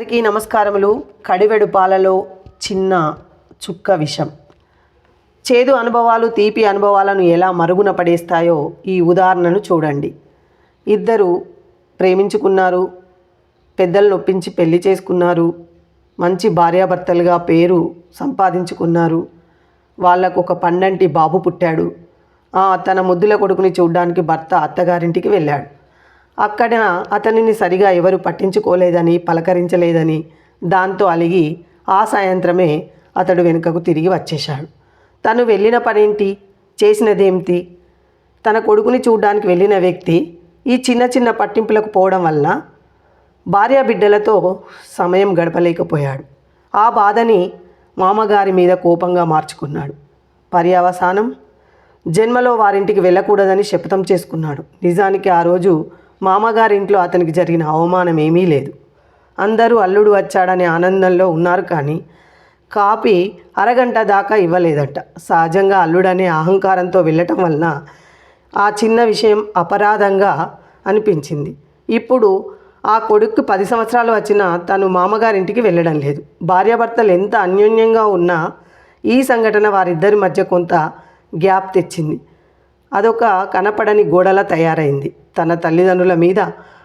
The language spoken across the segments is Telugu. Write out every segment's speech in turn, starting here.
అందరికీ నమస్కారములు. కడివెడు పాలలో చిన్న చుక్క విషం. చేదు అనుభవాలు తీపి అనుభవాలను ఎలా మరుగున పడేస్తాయో ఈ ఉదాహరణను చూడండి. ఇద్దరు ప్రేమించుకున్నారు పెద్దలు నొప్పించి పెళ్ళి చేసుకున్నారు మంచి భార్యాభర్తలుగా పేరు సంపాదించుకున్నారు. వాళ్ళకు ఒక పండంటి బాబు పుట్టాడు. ఆ తన ముద్దుల కొడుకుని చూడడానికి భర్త అత్తగారింటికి వెళ్ళాడు. అక్కడ అతనిని సరిగా ఎవరు పట్టించుకోలేదని పలకరించలేదని దాంతో అలిగి ఆ సాయంత్రమే అతడు వెనుకకు తిరిగి వచ్చేశాడు. తను వెళ్ళిన పనేంటి? చేసినదేమిటి? తన కొడుకుని చూడ్డానికి వెళ్ళిన వ్యక్తి ఈ చిన్న చిన్న పట్టింపులకు పోవడం వల్ల భార్య బిడ్డలతో సమయం గడపలేకపోయాడు. ఆ బాధని మామగారి మీద కోపంగా మార్చుకున్నాడు. పర్యవసానం జన్మలో వారింటికి వెళ్ళకూడదని శపథం చేసుకున్నాడు. నిజానికి ఆ రోజు మామగారింట్లో అతనికి జరిగిన అవమానం ఏమీ లేదు. అందరూ అల్లుడు వచ్చాడనే ఆనందంలో ఉన్నారు కానీ కాపీ అరగంట దాకా ఇవ్వలేదట. సహజంగా అల్లుడనే అహంకారంతో వెళ్ళటం వలన ఆ చిన్న విషయం అపరాధంగా అనిపించింది. ఇప్పుడు ఆ కొడుకు పది సంవత్సరాలు వచ్చినా తను మామగారింటికి వెళ్ళడం లేదు. భార్యాభర్తలు ఎంత అన్యోన్యంగా ఉన్నా ఈ సంఘటన వారిద్దరి మధ్య కొంత గ్యాప్ తెచ్చింది. అదొక కనపడని గోడలా తయారైంది. తన తల్లిదండ్రుల మీద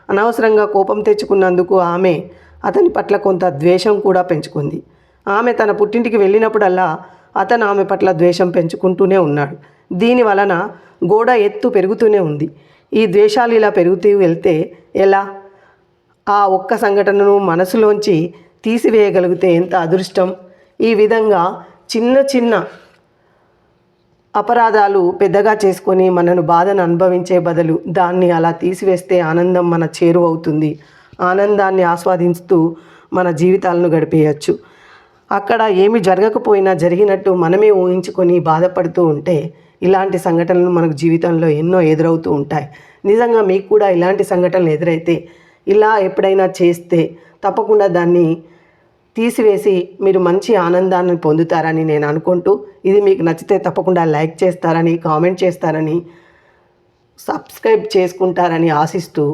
అనవసరంగా కోపం తెచ్చుకున్నందుకు ఆమె అతని పట్ల కొంత ద్వేషం కూడా పెంచుకుంది. ఆమె తన పుట్టింటికి వెళ్ళినప్పుడల్లా అతను ఆమె పట్ల ద్వేషం పెంచుకుంటూనే ఉన్నాడు. దీని వలన గోడ ఎత్తు పెరుగుతూనే ఉంది. ఈ ద్వేషాలు ఇలా పెరుగుతూ వెళ్తే ఎలా? ఆ ఒక్క సంఘటనను మనసులోంచి తీసివేయగలిగితే ఎంత అదృష్టం? ఈ విధంగా చిన్న చిన్న అపరాధాలు పెద్దగా చేసుకొని మనను బాధను అనుభవించే బదులు దాన్ని అలా తీసివేస్తే ఆనందం మన చేరువవుతుంది ఆనందాన్ని ఆస్వాదిస్తూ మన జీవితాలను గడిపేయచ్చు. అక్కడ ఏమి జరగకపోయినా జరిగినట్టు మనమే ఊహించుకొని బాధపడుతూ ఉంటే ఇలాంటి సంఘటనలు మనకు జీవితంలో ఎన్నో ఎదురవుతూ ఉంటాయి. నిజంగా మీకు కూడా ఇలాంటి సంఘటనలు ఎదురైతే ఇలా ఎప్పుడైనా చేస్తే తప్పకుండా దాన్ని తీసివేసి మీరు మంచి ఆనందాన్ని పొందుతారని నేను అనుకుంటూ ఇది మీకు నచ్చితే తప్పకుండా లైక్ చేస్తారని కామెంట్ చేస్తారని సబ్స్క్రైబ్ చేసుకుంటారని ఆశిస్తూ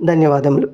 ధన్యవాదములు.